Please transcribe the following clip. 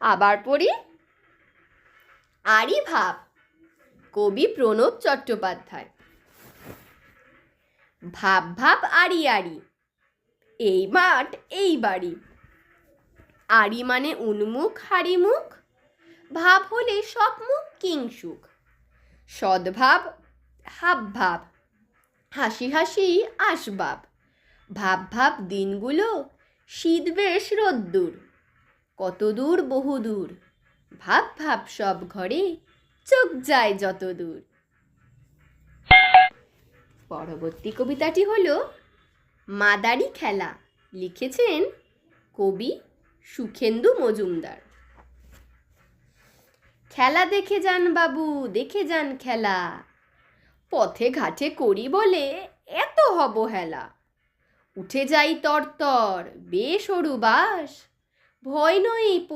আবার পড়ি আরি ভাব, কবি প্রণব চট্টোপাধ্যায়। ভাব ভাব, আরি আরি, এই মাঠ, এই বাড়ি। আরি মানে উন্মুখ হারিমুখ ভাব হলে সব মুখ কিংসুক সদ্ভাব হাব ভাব, হাসি হাসি, আসবাব। ভাব ভাব, দিনগুলো শীত, বেশ, রোদ্দুর। কত দূর বহু দূর ভাব ভাব সব ঘরে, চোখ যায় যত দূর পরবর্তী কবিতাটি হলো মাদারি খেলা, লিখেছেন কবি সুখেন্দু মজুমদার। খেলা দেখে যান বাবু, দেখে যান খেলা। পথে ঘাটে করি বলে এত হব হেলা। উঠে যাই তরতর বেশ সরু বাস নয় নই